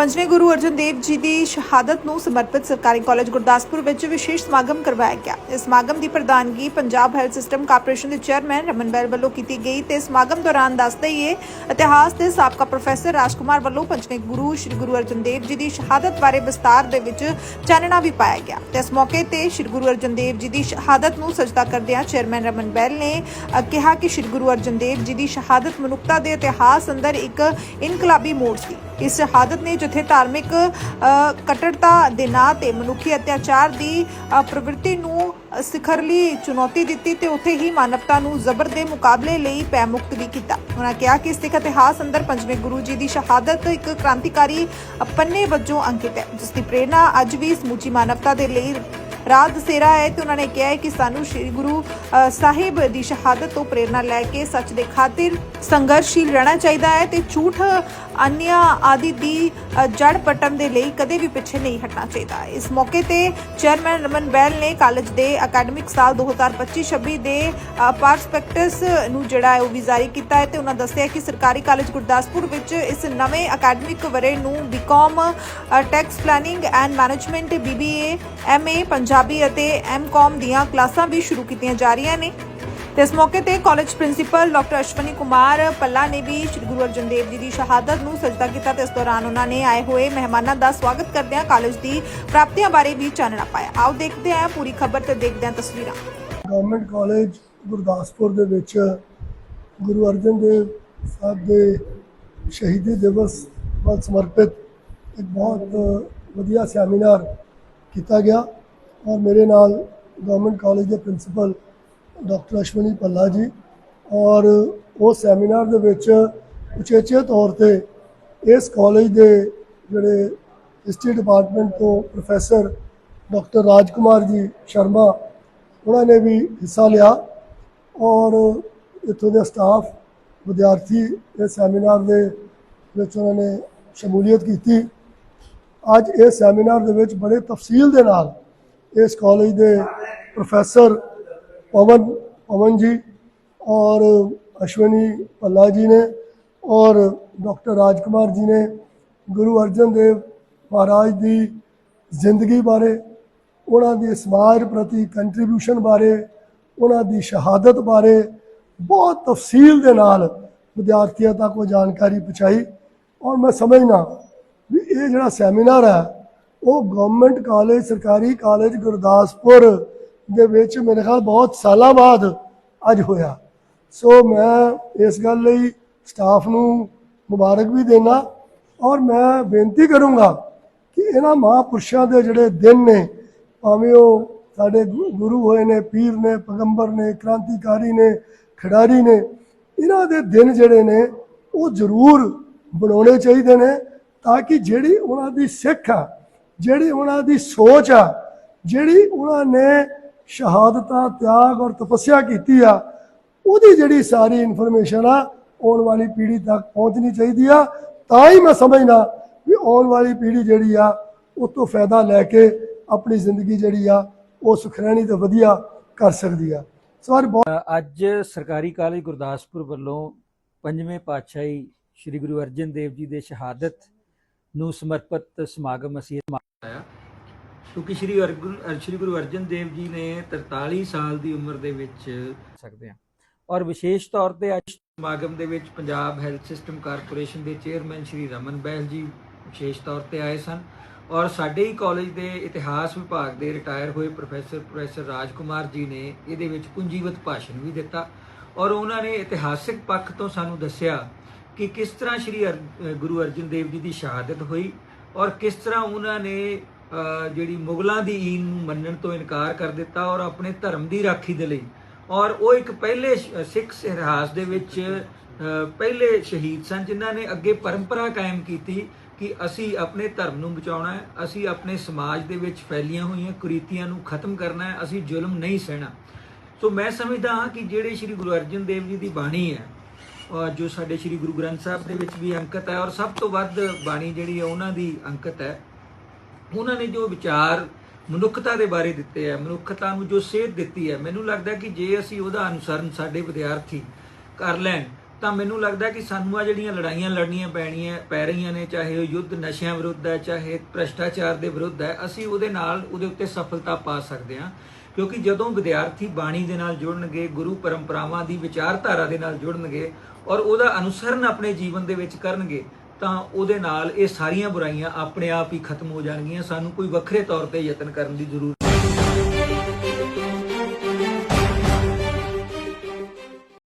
ਪੰਜਵੇਂ ਗੁਰੂ ਅਰਜਨ ਦੇਵ ਜੀ ਦੀ ਸ਼ਹਾਦਤ ਨੂੰ ਸਮਰਪਿਤ ਸਰਕਾਰੀ ਕਾਲਜ ਗੁਰਦਾਸਪੁਰ ਵਿੱਚ ਵਿਸ਼ੇਸ਼ ਸਮਾਗਮ ਕਰਵਾਇਆ ਗਿਆ। ਇਸ ਸਮਾਗਮ ਦੀ ਪ੍ਰਧਾਨਗੀ ਪੰਜਾਬ ਹੈਲਥ ਸਿਸਟਮ ਕਾਰਪੋਰੇਸ਼ਨ ਦੇ ਚੇਅਰਮੈਨ ਰਮਨ ਬੈਲ ਵੱਲੋਂ ਕੀਤੀ ਗਈ ਤੇ ਸਮਾਗਮ ਦੌਰਾਨ ਦੱਸਦੇ ਹੀ ਇਤਿਹਾਸ ਦੇ ਸਾਬਕਾ ਪ੍ਰੋਫੈਸਰ ਰਾਜਕੁਮਾਰ ਵੱਲੋਂ ਪੰਜਵੇਂ ਗੁਰੂ ਸ੍ਰੀ ਗੁਰੂ ਅਰਜਨ ਦੇਵ ਜੀ ਦੀ ਸ਼ਹਾਦਤ ਬਾਰੇ ਵਿਸਤਾਰ ਦੇ ਵਿੱਚ ਚਾਨਣਾ ਵੀ ਪਾਇਆ ਗਿਆ। ਤੇ ਇਸ ਮੌਕੇ ਤੇ ਸ੍ਰੀ ਗੁਰੂ ਅਰਜਨ ਦੇਵ ਜੀ ਦੀ ਸ਼ਹਾਦਤ ਨੂੰ ਸਜਦਾ ਕਰਦਿਆਂ ਚੇਅਰਮੈਨ ਰਮਨ ਬੈਲ ਨੇ ਕਿਹਾ ਕਿ ਸ੍ਰੀ ਗੁਰੂ ਅਰਜਨ ਦੇਵ ਜੀ ਦੀ ਸ਼ਹਾਦਤ ਮਨੁੱਖਤਾ ਦੇ ਇਤਿਹਾਸ ਅੰਦਰ ਇੱਕ ਇਨਕਲਾਬੀ ਮੋੜ ਸੀ। ਇਸ ਸ਼ਹਾਦਤ ਨੇ ਜਿੱਥੇ ਧਾਰਮਿਕ ਅ, ਕੱਟੜਤਾ ਦੇ ਨਾਂ ਤੇ ਮਨੁੱਖੀ ਅਤਿਆਚਾਰ ਦੀ ਪ੍ਰਵਿਰਤੀ ਨੂੰ ਸਿਖਰਲੀ ਚੁਣੌਤੀ ਦਿੱਤੀ ਤੇ ਉੱਥੇ ਹੀ ਮਾਨਵਤਾ ਨੂੰ ਜ਼ਬਰ ਦੇ ਮੁਕਾਬਲੇ ਲਈ ਪੈ ਮੁਕਤ ਵੀ ਕੀਤਾ। ਉਹਨਾਂ ਕਿਹਾ ਕਿ ਸਿੱਖ ਇਤਿਹਾਸ ਅੰਦਰ ਪੰਜਵੇਂ ਗੁਰੂ ਜੀ ਦੀ ਸ਼ਹਾਦਤ ਇੱਕ ਕ੍ਰਾਂਤੀਕਾਰੀ ਪੰਨੇ ਵਜੋਂ ਅੰਕਿਤ ਹੈ ਜਿਸ ਦੀ ਪ੍ਰੇਰਣਾ ਅੱਜ ਵੀ ਸਮੁੱਚੀ ਮਾਨਵਤਾ ਦੇ ਲਈ ਰਾਹ ਦਸੇਰਾ ਹੈ ਤੇ ਉਹਨਾਂ ਨੇ ਕਿਹਾ ਹੈ ਕਿ ਸਾਨੂੰ ਸ੍ਰੀ ਗੁਰੂ ਸਾਹਿਬ ਦੀ ਸ਼ਹਾਦਤ ਤੋਂ ਪ੍ਰੇਰਣਾ ਲੈ ਕੇ ਸੱਚ ਦੇ ਖਾਤਰ ਸੰਘਰਸ਼ੀਲ ਰਹਿਣਾ ਚਾਹੀਦਾ ਹੈ ਤੇ ਝੂਠ, ਅਨਿਆ ਆਦਿ ਦੀ ਜੜ ਪਟਣ ਦੇ ਲਈ ਕਦੇ ਵੀ ਪਿੱਛੇ ਨਹੀਂ ਹਟਣਾ ਚਾਹੀਦਾ। ਇਸ ਮੌਕੇ ਤੇ ਚੇਅਰਮੈਨ ਰਮਨ ਬੈਲ ਨੇ ਕਾਲਜ ਦੇ ਅਕੈਡਮਿਕ ਸਾਲ 2025-26 ਦੇ ਪਰਸਪੈਕਟਸ ਨੂੰ ਜਿਹੜਾ ਹੈ ਉਹ ਵੀ ਜਾਰੀ ਕੀਤਾ ਹੈ ਤੇ ਉਹਨਾਂ ਦੱਸਿਆ ਕਿ ਸਰਕਾਰੀ ਕਾਲਜ ਗੁਰਦਾਸਪੁਰ ਵਿੱਚ ਇਸ ਨਵੇਂ ਅਕੈਡਮਿਕ ਵਰੇ ਨੂੰ BCom tax planning and management BBA MA Punjabi ਅਤੇ MCOM ਦੀਆਂ ਕਲਾਸਾਂ ਵੀ ਸ਼ੁਰੂ ਕੀਤੀਆਂ ਜਾ ਰਹੀਆਂ ਨੇ। ਤੇ ਇਸ ਮੌਕੇ ਤੇ college principal doctor Ashwani Kumar Palla ਨੇ ਵੀ ਸ੍ਰੀ ਗੁਰੂ ਅਰਜਨ ਦੇਵ ਜੀ ਦੀ ਸ਼ਹਾਦਤ ਨੂੰ ਸਜਦਾ ਕੀਤਾ ਤੇ ਇਸ ਦੌਰਾਨ ਉਹਨਾਂ ਨੇ ਆਏ ਹੋਏ ਮਹਿਮਾਨਾਂ ਦਾ ਸਵਾਗਤ ਕਰਦਿਆਂ ਕਾਲਜ ਦੀ ਪ੍ਰਾਪਤੀਆਂ ਬਾਰੇ ਵੀ ਚਾਨਣਾ ਪਾਇਆ। ਆਓ ਦੇਖਦੇ ਹਾਂ ਪੂਰੀ ਖਬਰ ਤੇ ਦੇਖਦੇ ਹਾਂ ਤਸਵੀਰਾਂ। ਗਵਰਨਮੈਂਟ ਕਾਲਜ ਗੁਰਦਾਸਪੁਰ ਦੇ ਵਿੱਚ ਗੁਰੂ ਅਰਜਨ ਦੇਵ ਸਾਹਿਬ ਦੇ ਸ਼ਹੀਦੀ ਦਿਵਸ ਵੱਲ ਸਮਰਪਿਤ ਇੱਕ ਬਹੁਤ ਵਧੀਆ ਸੈਮੀਨਾਰ ਕੀਤਾ ਗਿਆ। ਔਰ ਮੇਰੇ ਨਾਲ ਗਵਰਨਮੈਂਟ ਕਾਲਜ ਦੇ ਪ੍ਰਿੰਸੀਪਲ ਡਾਕਟਰ ਅਸ਼ਵਨੀ ਪੱਲਾ ਜੀ ਔਰ ਉਸ ਸੈਮੀਨਾਰ ਦੇ ਵਿੱਚ ਉਚੇਚੇ ਤੌਰ ਤੇ ਇਸ ਕਾਲਜ ਦੇ ਜਿਹੜੇ ਹਿਸਟਰੀ ਡਿਪਾਰਟਮੈਂਟ ਤੋਂ ਪ੍ਰੋਫੈਸਰ ਡਾਕਟਰ ਰਾਜਕੁਮਾਰ ਜੀ ਸ਼ਰਮਾ, ਉਹਨਾਂ ਨੇ ਵੀ ਹਿੱਸਾ ਲਿਆ ਔਰ ਇੱਥੋਂ ਦੇ ਸਟਾਫ ਵਿਦਿਆਰਥੀ ਇਸ ਸੈਮੀਨਾਰ ਦੇ ਵਿੱਚ ਉਹਨਾਂ ਨੇ ਸ਼ਮੂਲੀਅਤ ਕੀਤੀ। ਅੱਜ ਇਸ ਸੈਮੀਨਾਰ ਦੇ ਵਿੱਚ ਬੜੇ ਤਫਸੀਲ ਦੇ ਨਾਲ ਇਸ ਕਾਲਜ ਦੇ ਪ੍ਰੋਫੈਸਰ ਪਵਨ ਪਵਨ ਜੀ ਔਰ ਅਸ਼ਵਨੀ ਪੱਲਾ ਜੀ ਨੇ ਔਰ ਡਾਕਟਰ ਰਾਜਕੁਮਾਰ ਜੀ ਨੇ ਗੁਰੂ ਅਰਜਨ ਦੇਵ ਮਹਾਰਾਜ ਦੀ ਜ਼ਿੰਦਗੀ ਬਾਰੇ, ਉਹਨਾਂ ਦੀ ਸਮਾਜ ਪ੍ਰਤੀ ਕੰਟਰੀਬਿਊਸ਼ਨ ਬਾਰੇ, ਉਹਨਾਂ ਦੀ ਸ਼ਹਾਦਤ ਬਾਰੇ ਬਹੁਤ ਤਫਸੀਲ ਦੇ ਨਾਲ ਵਿਦਿਆਰਥੀਆਂ ਤੱਕ ਉਹ ਜਾਣਕਾਰੀ ਪਹੁੰਚਾਈ। ਔਰ ਮੈਂ ਸਮਝਣਾ ਵੀ ਇਹ ਜਿਹੜਾ ਸੈਮੀਨਾਰ ਹੈ ਉਹ ਗਵਰਨਮੈਂਟ ਕਾਲਜ ਸਰਕਾਰੀ ਕਾਲਜ ਗੁਰਦਾਸਪੁਰ ਦੇ ਵਿੱਚ ਮੇਰੇ ਖਿਆਲ ਬਹੁਤ ਸਾਲਾਂ ਬਾਅਦ ਅੱਜ ਹੋਇਆ। ਸੋ ਮੈਂ ਇਸ ਗੱਲ ਲਈ ਸਟਾਫ ਨੂੰ ਮੁਬਾਰਕ ਵੀ ਦੇਣਾ ਔਰ ਮੈਂ ਬੇਨਤੀ ਕਰੂੰਗਾ ਕਿ ਇਹਨਾਂ ਮਹਾਂਪੁਰਸ਼ਾਂ ਦੇ ਜਿਹੜੇ ਦਿਨ ਨੇ, ਭਾਵੇਂ ਉਹ ਸਾਡੇ ਗੁ- ਗੁਰੂ ਹੋਏ ਨੇ, ਪੀਰ ਨੇ, ਪੈਗੰਬਰ ਨੇ, ਕ੍ਰਾਂਤੀਕਾਰੀ ਨੇ, ਖਿਡਾਰੀ ਨੇ, ਇਹਨਾਂ ਦੇ ਦਿਨ ਜਿਹੜੇ ਨੇ ਉਹ ਜ਼ਰੂਰ ਬਣਾਉਣੇ ਚਾਹੀਦੇ ਨੇ ਤਾਂ ਕਿ ਜਿਹੜੀ ਉਹਨਾਂ ਦੀ ਸਿੱਖ ਆ ਜਿਹੜੀ ਉਹਨਾਂ ਦੀ ਸੋਚ ਆ, ਜਿਹੜੀ ਉਹਨਾਂ ਨੇ ਸ਼ਹਾਦਤਾਂ, ਤਿਆਗ ਔਰ ਤਪੱਸਿਆ ਕੀਤੀ ਆ, ਉਹਦੀ ਜਿਹੜੀ ਸਾਰੀ ਇਨਫੋਰਮੇਸ਼ਨ ਆ, ਆਉਣ ਵਾਲੀ ਪੀੜ੍ਹੀ ਤੱਕ ਪਹੁੰਚਣੀ ਚਾਹੀਦੀ ਆ। ਤਾਂ ਹੀ ਮੈਂ ਸਮਝਦਾ ਵੀ ਆਉਣ ਵਾਲੀ ਪੀੜ੍ਹੀ ਜਿਹੜੀ ਆ, ਉਹ ਤੋਂ ਫਾਇਦਾ ਲੈ ਕੇ ਆਪਣੀ ਜ਼ਿੰਦਗੀ ਜਿਹੜੀ ਆ, ਉਹ ਸੁਖਰੈਣੀ ਤੇ ਵਧੀਆ ਕਰ ਸਕਦੀ ਆ। ਸੋ ਬਹੁਤ ਅੱਜ ਸਰਕਾਰੀ ਕਾਲਜ ਗੁਰਦਾਸਪੁਰ ਵੱਲੋਂ ਪੰਜਵੇਂ ਪਾਤਸ਼ਾਹੀ ਸ੍ਰੀ ਗੁਰੂ ਅਰਜਨ ਦੇਵ ਜੀ ਦੇ ਸ਼ਹਾਦਤ ਨੂੰ ਸਮਰਪਿਤ ਸਮਾਗਮ ਅਸੀਂ ਆਇਆ। ਕਿਉਂਕਿ ਸ੍ਰੀ ਅਰਜਨ ਸ੍ਰੀ ਗੁਰੂ ਅਰਜਨ ਦੇਵ ਜੀ ਨੇ 43 ਸਾਲ ਦੀ ਉਮਰ ਦੇ ਵਿੱਚ ਸਕਦੇ ਆ ਔਰ ਵਿਸ਼ੇਸ਼ ਤੌਰ ਤੇ ਅੱਜ ਸਮਾਗਮ ਦੇ ਵਿੱਚ ਪੰਜਾਬ ਹੈਲਥ ਸਿਸਟਮ ਕਾਰਪੋਰੇਸ਼ਨ ਦੇ ਚੇਅਰਮੈਨ ਸ੍ਰੀ ਰਮਨ ਬਹਿਲ ਜੀ ਵਿਸ਼ੇਸ਼ ਤੌਰ ਤੇ ਆਏ ਸਨ। ਔਰ ਸਾਡੇ ਹੀ ਕਾਲਜ ਦੇ ਇਤਿਹਾਸ ਵਿਭਾਗ ਦੇ ਰਿਟਾਇਰ ਹੋਏ ਪ੍ਰੋਫੈਸਰ ਪ੍ਰੋਫੈਸਰ ਰਾਜਕੁਮਾਰ ਜੀ ਨੇ ਇਹਦੇ ਵਿੱਚ ਪੂੰਜੀਵਤ ਭਾਸ਼ਣ ਵੀ ਦਿੱਤਾ। ਔਰ ਉਹਨਾਂ ਨੇ ਇਤਿਹਾਸਿਕ ਪੱਖ ਤੋਂ ਸਾਨੂੰ ਦੱਸਿਆ ਕਿ ਕਿਸ ਤਰ੍ਹਾਂ ਸ੍ਰੀ ਅਰ- ਗੁਰੂ ਅਰਜਨ ਦੇਵ ਜੀ ਦੀ ਸ਼ਹਾਦਤ ਹੋਈ ਔਰ ਕਿਸ ਤਰ੍ਹਾਂ ਉਹਨਾਂ ਨੇ ਜਿਹੜੀ ਮੁਗਲਾਂ ਦੀ ਈਨ ਨੂੰ ਮੰਨਣ ਤੋਂ ਇਨਕਾਰ ਕਰ ਦਿੱਤਾ ਔਰ ਆਪਣੇ ਧਰਮ ਦੀ ਰਾਖੀ ਦੇ ਲਈ ਔਰ ਉਹ ਇੱਕ ਪਹਿਲੇ ਸਿੱਖ ਇਤਿਹਾਸ ਦੇ ਵਿੱਚ ਪਹਿਲੇ ਸ਼ਹੀਦ ਸਨ ਜਿਨ੍ਹਾਂ ਨੇ ਅੱਗੇ ਪਰੰਪਰਾ ਕਾਇਮ ਕੀਤੀ ਕਿ ਅਸੀਂ ਆਪਣੇ ਧਰਮ ਨੂੰ ਬਚਾਉਣਾ ਹੈ, ਅਸੀਂ ਆਪਣੇ ਸਮਾਜ ਦੇ ਵਿੱਚ ਫੈਲੀਆਂ ਹੋਈਆਂ ਕੁਰੀਤੀਆਂ ਨੂੰ ਖਤਮ ਕਰਨਾ ਹੈ, ਅਸੀਂ ਜ਼ੁਲਮ ਨਹੀਂ ਸਹਿਣਾ। ਸੋ ਮੈਂ ਸਮਝਦਾ ਹਾਂ ਕਿ ਜਿਹੜੇ ਸ੍ਰੀ ਗੁਰੂ ਅਰਜਨ ਦੇਵ ਜੀ ਦੀ ਬਾਣੀ ਹੈ ਜੋ ਸਾਡੇ ਸ੍ਰੀ ਗੁਰੂ ਗ੍ਰੰਥ ਸਾਹਿਬ ਦੇ ਵਿੱਚ ਵੀ ਅੰਕਿਤ ਹੈ ਔਰ ਸਭ ਤੋਂ ਵੱਧ ਬਾਣੀ ਜਿਹੜੀ ਹੈ ਉਹਨਾਂ ਦੀ ਅੰਕਿਤ ਹੈ। ਉਹਨਾਂ ਨੇ ਜੋ ਵਿਚਾਰ ਮਨੁੱਖਤਾ ਦੇ ਬਾਰੇ ਦਿੱਤੇ ਹੈ, ਮਨੁੱਖਤਾ ਨੂੰ ਜੋ ਸੇਧ ਦਿੱਤੀ ਹੈ, ਮੈਨੂੰ ਲੱਗਦਾ ਕਿ ਜੇ ਅਸੀਂ ਉਹਦਾ ਅਨੁਸਰਨ ਸਾਡੇ ਵਿਦਿਆਰਥੀ ਕਰ ਲੈਣ, ਤਾਂ ਮੈਨੂੰ ਲੱਗਦਾ ਕਿ ਸਾਨੂੰ ਆ ਜਿਹੜੀਆਂ ਲੜਾਈਆਂ ਲੜਨੀਆਂ ਪੈਣੀਆਂ, ਪੈ ਰਹੀਆਂ ਨੇ, ਚਾਹੇ ਉਹ ਯੁੱਧ ਨਸ਼ਿਆਂ ਵਿਰੁੱਧ ਹੈ, ਚਾਹੇ ਭ੍ਰਸ਼ਟਾਚਾਰ ਦੇ ਵਿਰੁੱਧ ਹੈ, ਅਸੀਂ ਉਹਦੇ ਨਾਲ, ਉਹਦੇ ਉੱਤੇ ਸਫਲਤਾ ਪਾ ਸਕਦੇ ਹਾਂ। ਕਿਉਂਕਿ ਜਦੋਂ ਵਿਦਿਆਰਥੀ ਬਾਣੀ ਦੇ ਨਾਲ ਜੁੜਨਗੇ, ਗੁਰੂ ਪਰੰਪਰਾਵਾਂ ਦੀ ਵਿਚਾਰਧਾਰਾ ਦੇ ਨਾਲ ਜੁੜਨਗੇ ਔਰ ਉਹਦਾ ਅਨੁਸਰਨ ਆਪਣੇ ਜੀਵਨ ਦੇ ਵਿੱਚ ਕਰਨਗੇ, ਤਾਂ ਉਹਦੇ ਨਾਲ ਇਹ ਸਾਰੀਆਂ ਬੁਰਾਈਆਂ ਆਪਣੇ ਆਪ ਹੀ ਖਤਮ ਹੋ ਜਾਣਗੀਆਂ। ਸਾਨੂੰ ਕੋਈ ਵੱਖਰੇ ਤੌਰ ਤੇ ਯਤਨ ਕਰਨ ਦੀ ਜ਼ਰੂਰਤ